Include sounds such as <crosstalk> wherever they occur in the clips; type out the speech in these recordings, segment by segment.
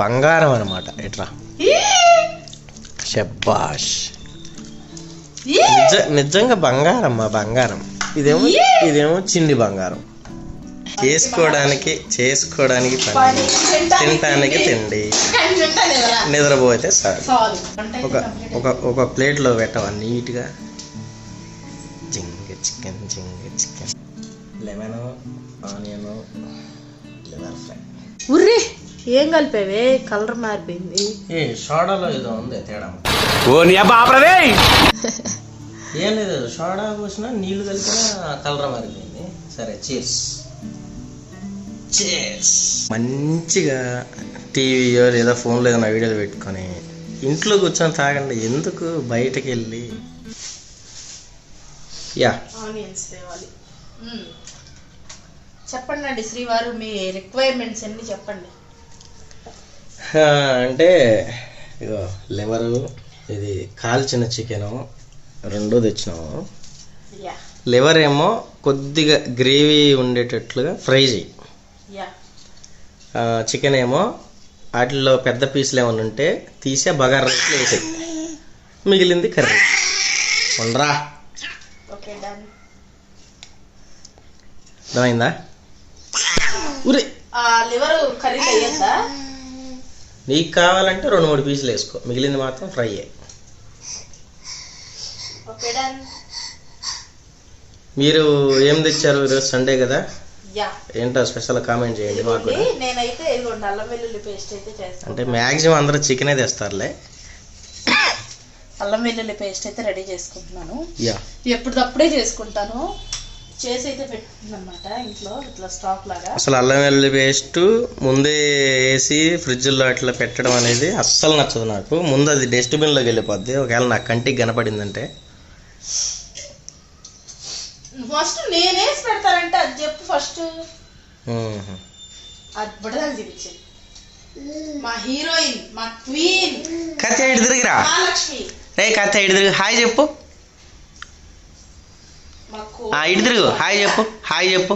బంగారం అనమాట ఇట్రా. షబ్బాష్ నిజ నిజంగా బంగారం మా బంగారం. ఇదేమో ఇదేమో చిండి బంగారం. చేసుకోవడానికి చేసుకోవడానికి పని తినటానికి తిండి. నిద్రపోతే సార్ ఒక ఒక ఒక ప్లేట్లో పెట్టవా నీట్గా? జింగ chicken జింగ chicken. Lemon onion liver fry. ఉర్రి! ఏం కలిపేవే? కలర్ మారిపోయింది. ఏ సోడాలో ఏదో ఉంది తేడా ఓ నీ అబ్బా ఆపరదే! ఏం లేదు సోడా పోసినా నీళ్ళు కలిపినా కలర్ మారిపోయింది. సరే చీర్స్ చీర్స్ మంచిగా టీవీయో లేదా ఫోన్లో ఏదైనా వీడియోలు పెట్టుకొని ఇంట్లో కూర్చొని తాగండి. ఎందుకు బయటకు వెళ్ళి? యా. ఆనియన్స్ తేవాలి. మ్మ్. చెప్పండి అండి శ్రీవారు మీ రిక్వైర్మెంట్స్ అన్ని చెప్పండి. అంటే ఇగో లివరు ఇది కాల్చిన చికెను రెండు తెచ్చినాము. లివర్ ఏమో కొద్దిగా గ్రేవీ ఉండేటట్లుగా ఫ్రై చేయి చికెన్ ఏమో వాటిల్లో పెద్ద పీసులు ఏమైనా ఉంటే తీసే బగారా రైస్లో వేసాయి మిగిలింది కర్రీ. ఉండరా? అర్థమైందా? ఉరి ఆ లివర్ కర్రీ నీకు కావాలంటే రెండు మూడు పీసులు వేసుకో. మిగిలింది మాత్రం ఫ్రై మీరు ఏం తెచ్చారు ఈరోజు? సండే కదా? యా. ఏంటో స్పెషల్ కామెంట్ చేయండి మాకు నేనైతే అల్లం వెల్లుల్లి పేస్ట్ అయితే చేస్తాను. అంటే మ్యాక్సిమం అందరూ చికెనే తెస్తారులే. అల్లం వెల్లుల్లి పేస్ట్ అయితే రెడీ చేసుకుంటున్నాను. యా. ఎప్పటిదప్పుడే చేసుకుంటాను. చేసి అయితే పెట్టింది అనమాట ఇంట్లో ఇట్లా స్టాక్ లాగా. అసలు అల్లం వెల్లుల్లి పేస్ట్ ముందే వేసి ఫ్రిడ్జ్లో అట్లా పెట్టడం అనేది అస్సలు నచ్చదు నాకు. ముందు అది డస్ట్బిన్లోకి వెళ్ళిపోద్ది. ఒకవేళ నా కంటికి కనపడిందంటే. ఫస్ట్ నేనేసి పెడతానంటే అది చెప్పు ఫస్ట్. అది బుడదాలు చూపించింది మా హీరోయిన్ మా క్వీన్ కత్తి ఇటు తిరిగిరా. మహాలక్ష్మి. రే కత్తి ఇటు తిరిగి. హాయ్ చెప్పు. ఇటు తిరుగు. హాయ్ చెప్పు. హాయ్ చెప్పు.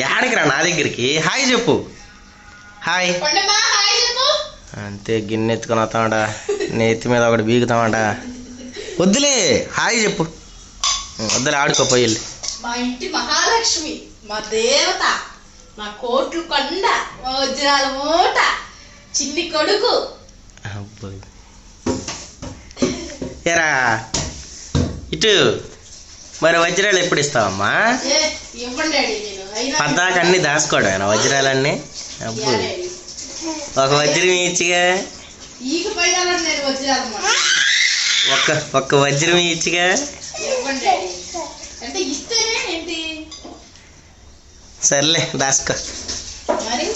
ఎక్కడికి రా? నా దగ్గరికి. హాయ్ చెప్పు. హాయ్. అంతే గిన్నె ఎత్తుకొని వస్తామాడా నెత్తి మీద ఒకటి బీగుతామాడా వద్దులే. హాయ్ చెప్పు. వద్దులే ఆడుకోపోయి మా ఇంటి మహాలక్ష్మి మా దేవత మా కోట్లు కొండ మా వజ్రాల మూట చిన్ని కొడుకు. ఏరా ఇటు. మరి వజ్రాలు ఎప్పుడు ఇస్తావమ్మా? ఏ, ఇవ్వండి డాడీ నేను. అయినా పద్దాక అన్ని దాచుకోవడం వజ్రాలన్నీ? అబ్బో. ఒక వజ్రం ఇచ్చిగా. ఒక్క ఒక్క వజ్రం ఇచ్చిగా. సర్లే దాసుకో మరి?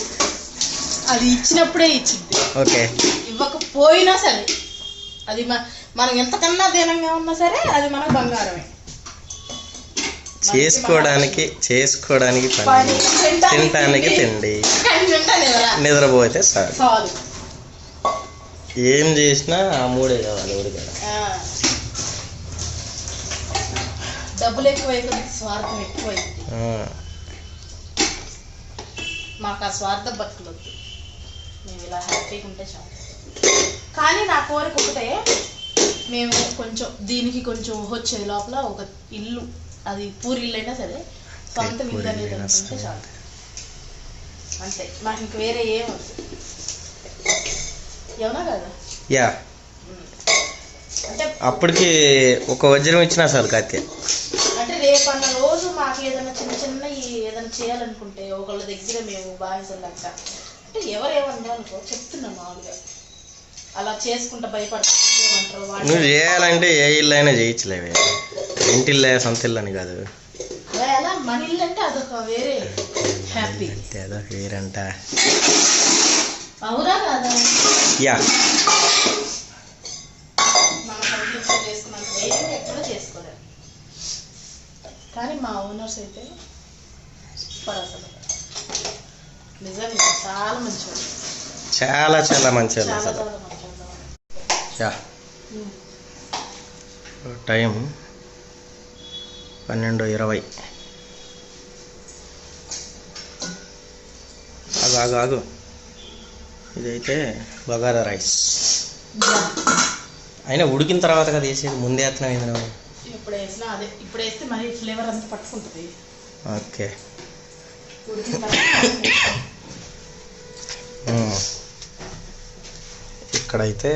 అది ఇచ్చినప్పుడే ఇచ్చింది. ఓకే. ఇవ్వకపోయినా సరే అది మనం ఎంతకన్నా దీనంగా ఉన్నా సరే అది మనకు బంగారమే. చేసుకోవడానికి చేసుకోవడానికి పని తినటానికి తిండి. నిద్రపోతే చాలు ఏం చేసినా ఆ మూడే కావాలి కదా. డబ్బులు ఎక్కువైపోయింది స్వార్థం ఎక్కువైంది. మాకు ఆ స్వార్థ బతుకులు వద్దు మేము ఇలా హ్యాపీగా ఉంటే చాలు. కానీ నా కోరిక ఒకటే మేము కొంచెం దీనికి కొంచెం వచ్చే లోపల ఒక ఇల్లు. అది పూరి అయినా సరే సొంత ఇల్లు అనేది అనుకుంటే సరే. చాలు. అంతే. మాకు ఇంక వేరే ఏం వద్దు. అవునా కదా? యా. అంటే అప్పటికి ఒక వజ్రం ఇచ్చినా చాలు కత్తి అంటే రేపన్న రోజు మాకు ఏదైనా చిన్న చిన్న ఏదైనా చేయాలనుకుంటే ఒకళ్ళ దగ్గర మేము బానిసలు లెక్క. అంటే ఎవరేమన్నా అనుకో చెప్తున్నా మామూలుగా. అలా చేసుకుంటా భయపడతారు ఏమంటారు నువ్వు చేయాలంటే ఏ ఇల్లు అయినా చేయొచ్చులేవే ఇంటి ఇల్లే సొంత ఇల్లు అని కాదు అదొక వేరంట. యా. కానీ మా ఓనర్స్ అయితే సూపర్ అసలు. నిజంగా చాలా మంచివాడు చాలా చాలా మంచి చాలా అసలు. చాలా మంచివాడు యా. టైం పన్నెండు ఇరవై. ఆగు ఆగు ఆగు ఇదైతే బగారా రైస్. అయినా ఉడికిన తర్వాత కదా వేసేది ముందే వేస్తున్నాం ఏంది నువ్వు ఇప్పుడు వేసినా అదే. ఇప్పుడు వేస్తే మరి ఫ్లేవర్ అంతా పట్టుకుంటుంది. ఓకే. ఇక్కడైతే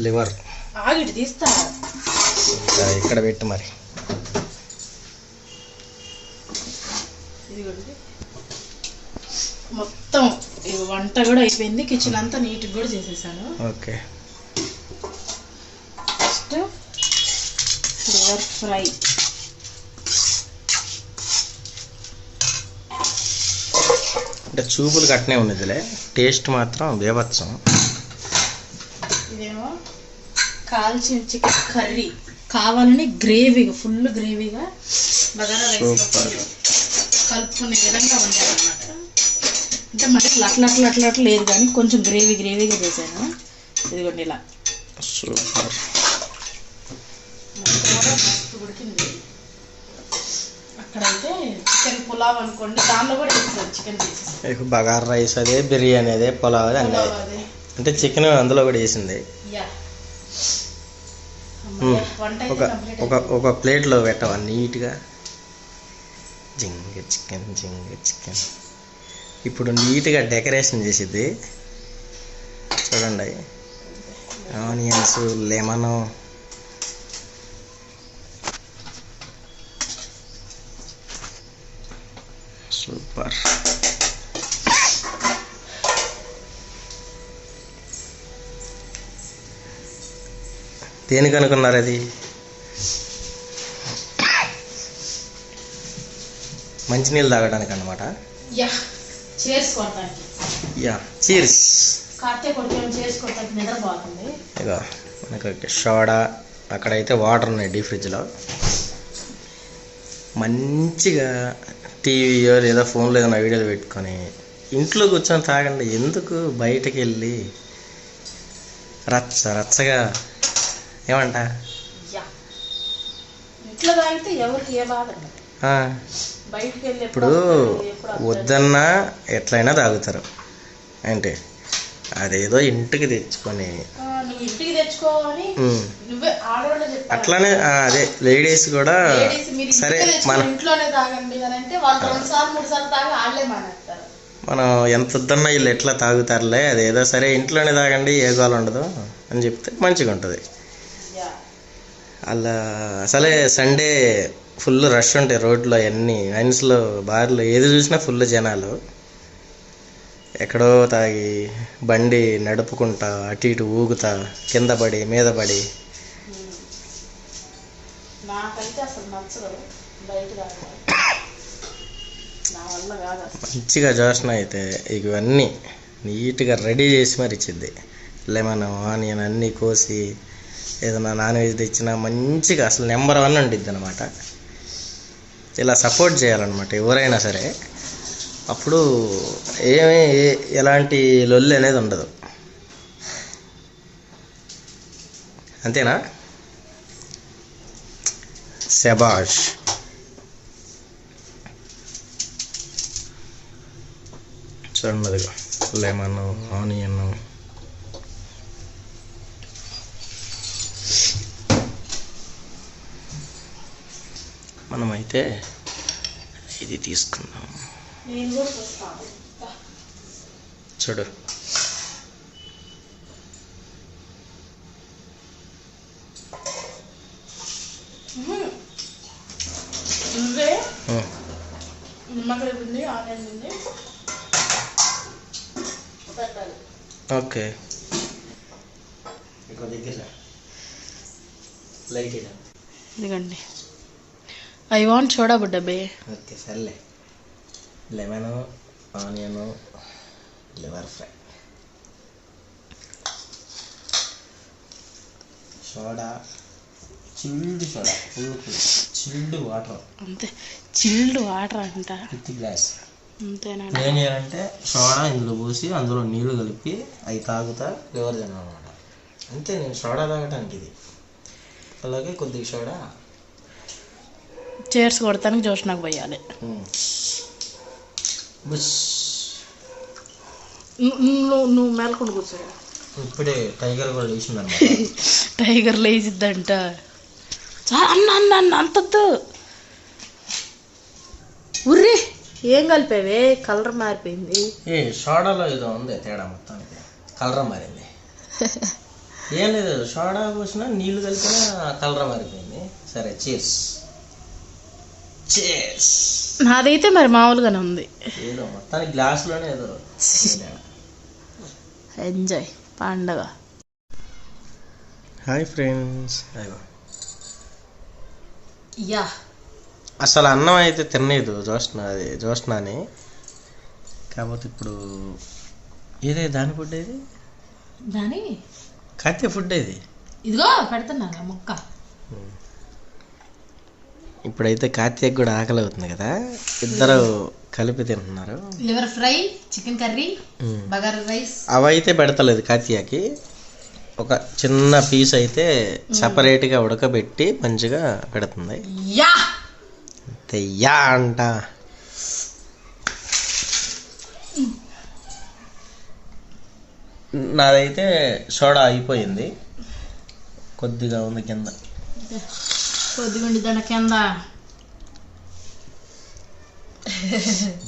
లివర్. ఆగిటి తీస్తా. ఇంకా ఇక్కడ పెట్టి మరి. మొత్తం వంట కూడా అయిపోయింది. కిచెన్ అంతా నీట్గా కూడా చేసేసాను. ఓకే. Next liver fry. అంటే చూపులు కట్నే ఉన్నదిలే. టేస్ట్ మాత్రం బేభత్సం ఇదేమో కాల్చిన చికెన్ కర్రీ కావాలని గ్రేవీగా ఫుల్ గ్రేవీగా బగారా రైస్. కలుపుకునే విధంగా వండాలన్నమాట అంటే మరి అట్లా అట్లా అట్లా అట్లా లేదు కానీ కొంచెం గ్రేవీ గ్రేవీగా చేశాను. ఇదిగోండి ఇలా. సూపర్ ఉడికింది. అక్కడైతే చికెన్ పులావ్ అనుకోండి దానిలో కూడా చికెన్ బగారా రైస్ అదే బిర్యానీ అదే. పులావ్ అదే. అంటే చికెన్ అందులో కూడా వేసింది. యా. ఒక ఒక ఒక ప్లేట్లో పెట్టవా నీట్గా జింగ చికెన్ జింగ చికెన్ ఇప్పుడు నీట్గా డెకరేషన్ చేసిద్ది చూడండి ఆనియన్స్ లెమన్ దేనికి అనుకున్నారు అది? మంచినీళ్ళు తాగడానికి అన్నమాట. యా చీర్స్ ఇక మనకి సోడా అక్కడైతే వాటర్ ఉన్నాయి డీ ఫ్రిడ్జ్లో. మంచిగా టీవీయో లేదా ఫోన్లో ఏదైనా వీడియోలు పెట్టుకొని ఇంట్లో కూర్చొని తాగండి. ఎందుకు బయటకు వెళ్ళి రచ్చ రచ్చగా ఏమంట? ఇప్పుడు. వద్దన్నా ఎట్లయినా తాగుతారు. అంటే అదేదో ఇంటికి తెచ్చుకొని. అట్లానే అదే లేడీస్ కూడా సరే మన మనం ఎంత వద్దన్నా వీళ్ళు ఎట్లా తాగుతారులే? అదేదో సరే ఇంట్లోనే తాగండి ఏ గోల ఉండదు అని చెప్తే మంచిగా ఉంటుంది అలా అసలే సండే ఫుల్ రష్ ఉంటాయి రోడ్లో అన్నీ వైన్స్లో బార్లు ఏది చూసినా ఫుల్ జనాలు. ఎక్కడో తాగి బండి నడుపుకుంటా అటు ఇటు ఊగుతా కింద పడి మీద పడి. మంచిగా జోష్న అయితే ఇవన్నీ నీట్గా రెడీ చేసి మరి ఇచ్చిద్ది లెమన్ ఆనియన్ అన్నీ కోసి ఏదైనా నాన్ వెజ్ తెచ్చినా మంచిగా అసలు నెంబర్ వన్ ఉండిద్ది అనమాట ఇలా సపోర్ట్ చేయాలన్నమాట ఎవరైనా సరే. అప్పుడు ఏమీ ఏ- ఎలాంటి లొల్లి అనేది ఉండదు. అంతేనా? శబాష్ చూడండి అదిగో లెమన్ ఆనియన్. మనమైతే ఇది తీసుకుందాం. చూడు. నువ్వే? ఉమ్. నిమ్మకాయ ఉంది ఆనియన్ ఉంది పెట్టాలి. ఓకే. ఇదిగండి. ఐ వాంట్ సోడా బుడ్డ బే ఓకే సర్లే lemon onion liver fry soda chilled soda full chilled water అంతే. చిల్డ్ వాటర్ అంట. విత్ గ్లాస్ అంతేనా? ఏం చేయాలంటే సోడా ఇందులో పోసి అందులో నీళ్ళు కలిపి అవి తాగుతా లివర్ తినమాట అంతే నేను సోడా తాగటానికి ఇది. అలాగే కొద్దిగా సోడా చేర్స్ కొడతానికి జోష్నాకు పోయాలి. ఉమ్. బుష్ ను- నువ్వు నువ్వు మేలకుండా కూర్చో ఇప్పుడే టైగర్ కూడా లేచిందన్నమాట. టైగర్ లేచిద్దంట. అన్న అన్న అన్న అంతద్దు. ఉర్రి ఏం కలిపావే? కలర్ మారిపోయింది. ఏ సోడాలో ఏదో ఉంది తేడా మొత్తానికి. కలర్ మారింది. <laughs> ఏం లేదు సోడా పోసినా నీళ్ళు కలిపినా కలర్ మారిపోయింది. సరే చీర్స్ నాదైతే మరి మామూలుగానే ఉంది. ఏదో మొత్తానికి గ్లాసులోనే ఏదో. ఎంజాయ్ <laughs> పండగ. Hi friends yeah. అసలు అన్నం అయితే తినలేదు జోష్న అది జోష్నాని. కాకపోతే ఇప్పుడు ఏదే దాని ఫుడ్ ఏది దాని? కత్తి ఫుడ్ ఏది ఇదిగో పెడుతున్నాను మొక్క. ఇప్పుడైతే కార్తీక్ కూడా ఆకలి అవుతుంది కదా. ఇద్దరు కలిపి తింటున్నారు. Liver fry chicken curry. Bagara rice అవైతే పెడతలేదు కాత్యాకి ఒక చిన్న పీస్ అయితే సపరేట్గా ఉడకబెట్టి మంచిగా పెడుతుంది. యా! తెయ్యా అంట. నాదైతే సోడా అయిపోయింది. కొద్దిగా ఉంది కింద. కొద్దిగుండి దాని కింద.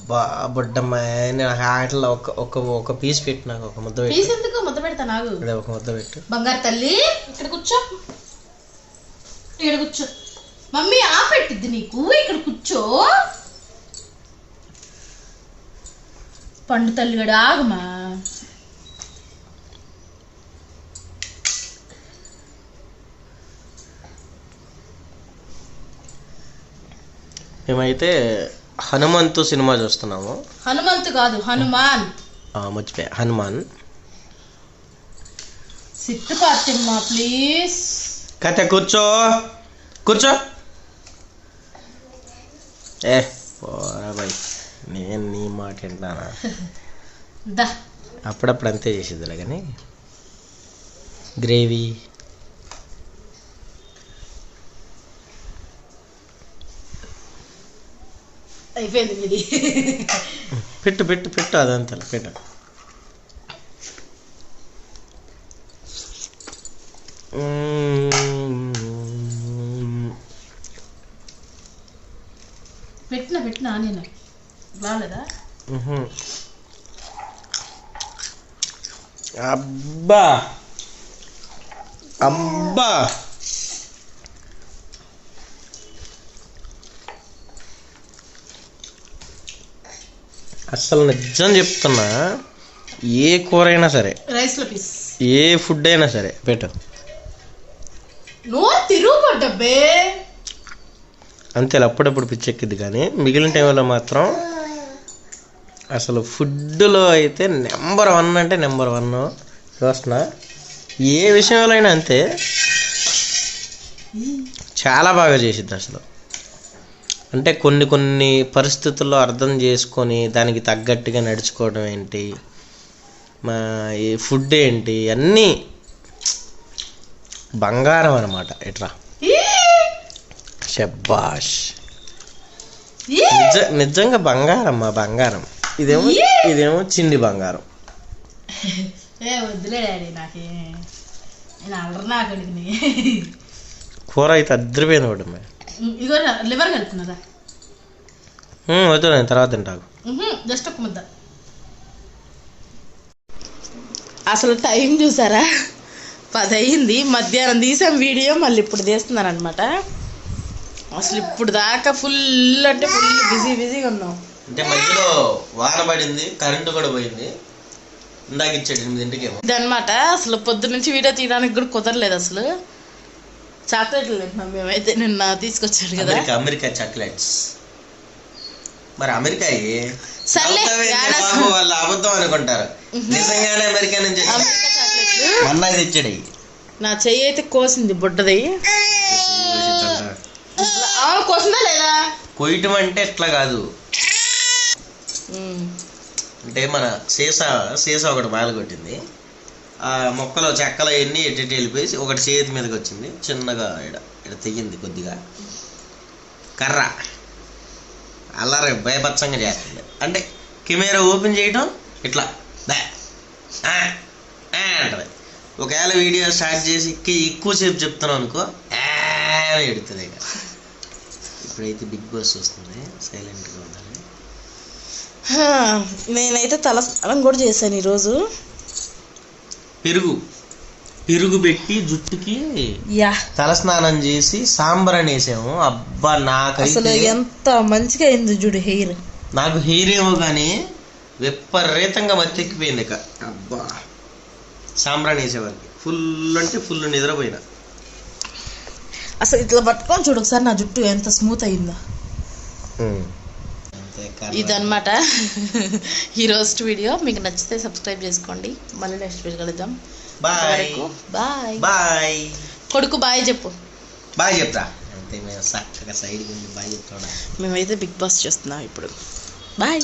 బా బొడ్డమ్మ నేను ఆటలో ఒక ఒక ఒక పీస్ పెట్టి నాకు ఒక ముద్ద పెట్టి పీస్ ఎందుకు? ముద్ద పెడతా నాకు అదే ఒక ముద్ద పెట్టు. బంగారు తల్లి ఇక్కడ కూర్చో. ఇక్కడ కూర్చో. మమ్మీ ఆ పెట్టిద్ది నీకు. ఇక్కడ కూర్చో. పండు తల్లి గడు ఆగమా? మేమైతే హనుమంతు సినిమా చూస్తున్నాము. హనుమంతు కాదు హనుమాన్. మర్చిపోయా. హనుమాన్. సిట్టు పాతిమ్మ ప్లీజ్. కథ కూర్చో. కూర్చో. ఏ పోరా బాయ్ నేను నీ మాట వింటానా? అప్పుడప్పుడు అంతే చేసేదిలే కానీ. గ్రేవీ. అయిపోయింది మీది. పెట్టు పెట్టు పెట్టు అదంతా పెట్టు. పెట్టిన పెట్టిన నేను బాగాలేదా. అబ్బా! అబ్బా! అసలు నిజం చెప్తున్నా ఏ కూర అయినా సరే పీస్. ఏ ఫుడ్ అయినా సరే పెట్టు. నువ్వు తిరుగుబడ్డబ్బే అంతే అప్పుడప్పుడు పిచ్చెక్కిద్ది కానీ మిగిలిన టైంలో మాత్రం అసలు ఫుడ్లో అయితే నెంబర్ వన్ అంటే నెంబర్ వన్. చూస్తున్నా? ఏ విషయంలో అయినా అంతే. చాలా బాగా చేసిద్ది అసలు. అంటే కొన్ని కొన్ని పరిస్థితుల్లో అర్థం చేసుకొని దానికి తగ్గట్టుగా నడుచుకోవడం ఏంటి? మా ఈ ఫుడ్ ఏంటి? అన్నీ బంగారం అనమాట ఇట్లా శబ్బాష్ నిజ నిజంగా బంగారం మా బంగారం. ఇదేమో ఇదేమో చిండి బంగారం. కూర అయితే అద్దరిపోయింది ఒకటి మరి. ఇగో లివర్ కలుపుతున్నదా వద్దు నేను తర్వాత జస్ట్ ఒక ముద్ద. అసలు టైం చూసారా? పది అయింది మధ్యాహ్నం తీసాం వీడియో మళ్ళీ ఇప్పుడు తీస్తున్నాను అనమాట అసలు ఇప్పుడు దాకా ఫుల్ అంటే ఫుల్ బిజీ బిజీగా ఉన్నాం. అంటే మధ్యలో వాన పడింది కరెంటు కూడా పోయింది. ఇందాక ఇచ్చాడు ఎనిమిదింటికేమో. ఇదన్నమాట అసలు పొద్దు నుంచి వీడియో తీయడానికి కూడా కుదరలేదు అసలు. చాక్లెట్లు తింటున్నాం మేమైతే నిన్న తీసుకొచ్చాడు కదా. అమెరికా అమెరికా చాక్లెట్స్ మరి అమెరికా వాళ్ళు అబద్ధం అనుకుంటారు. నిజంగానే అమెరికా నుంచి మొన్న ఇవి. నా చెయ్యి అయితే కోసింది బుడ్డది. కోసిందా లేదా? కొయ్యటం అంటే ఎట్లా కాదు. అంటే మన సీసా సీసా ఒకటి బాగా కొట్టింది మొక్కలో చెక్కలు అవన్నీ ఎట్టి వెళ్ళిపోయి ఒకటి చేతి మీదకి వచ్చింది. చిన్నగా ఇడ ఇడ తెగింది కొద్దిగా. కర్ర. అల్లరి భయపచ్చంగా చేస్తుంది. అంటే కెమెరా ఓపెన్ చేయటం ఇట్లా. దా. అంటది. ఒకవేళ వీడియో స్టార్ట్ చేసి ఎక్కి ఎక్కువసేపు చెప్తున్నాం అనుకో ఎడుతుంది ఇక. ఇప్పుడైతే బిగ్ బాస్ వస్తుంది. సైలెంట్గా ఉండాలి. నేనైతే తల స్నానం కూడా చేశాను ఈరోజు. పెరుగు. పెరుగు పెట్టి జుట్టుకి యా. తలస్నానం చేసి సాంబ్రాన్ వేసాము. అబ్బా అసలు నాకైతే ఎంత మంచిగా అయింది చూడు హెయిర్. నాకు హెయిర్ ఏమో కానీ విపరీతంగా మత్తెక్కిపోయింది ఇక. అబ్బా. సాంబ్రాన్ వేసేవారికి ఫుల్ అంటే ఫుల్ నిద్రపోయినా. అసలు ఇట్లా పట్టుకొని చూడు ఒకసారి నా జుట్టు ఎంత స్మూత్ అయిందో. ఇదన్నమాట. ఈరోజు వీడియో. మీకు నచ్చితే సబ్స్క్రైబ్ చేసుకోండి. మళ్ళీ నెక్స్ట్ వీడియో కలుద్దాం. బాయ్. బాయ్. బాయ్. కొడుకు బాయ్ చెప్పు. బాయ్ చెప్తా. అంతే మేము చక్కగా సైడ్ బాయ్ చెప్తాడా మేమైతే బిగ్ బాస్ చేస్తున్నాం ఇప్పుడు. బాయ్.